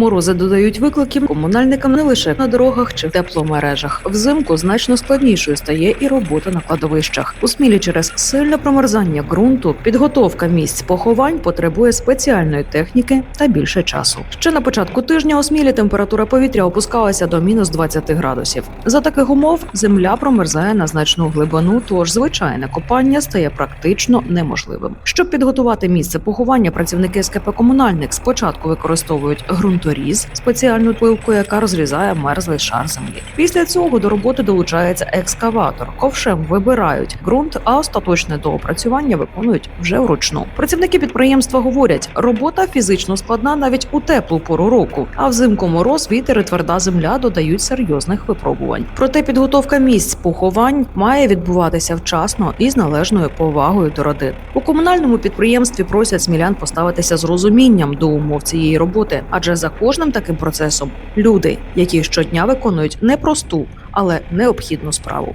Морози додають викликів комунальникам не лише на дорогах чи в тепломережах. Взимку значно складнішою стає і робота на кладовищах. У смілі через сильне промерзання ґрунту підготовка місць поховань потребує спеціальної техніки та більше часу. Ще на початку тижня у смілі температура повітря опускалася до мінус 20 градусів. За таких умов земля промерзає на значну глибину, тож звичайне копання стає практично неможливим. Щоб підготувати місце поховання, працівники СКП комунальник спочатку використовують ґрунторіз, спеціальну пилку, яка розрізає мерзлий шар землі. Після цього до роботи долучається екскаватор. Ковшем вибирають ґрунт, а остаточне доопрацювання виконують вже вручну. Працівники підприємства говорять, робота фізично складна навіть у теплу пору року, а взимку мороз, вітер і тверда земля додають серйозних випробувань. Проте підготовка місць поховань має відбуватися вчасно і з належною повагою до родин. У комунальному підприємстві просять смілян поставитися з розумінням до умов цієї роботи, адже за кожним таким процесом люди, які щодня виконують непросту, але необхідну справу.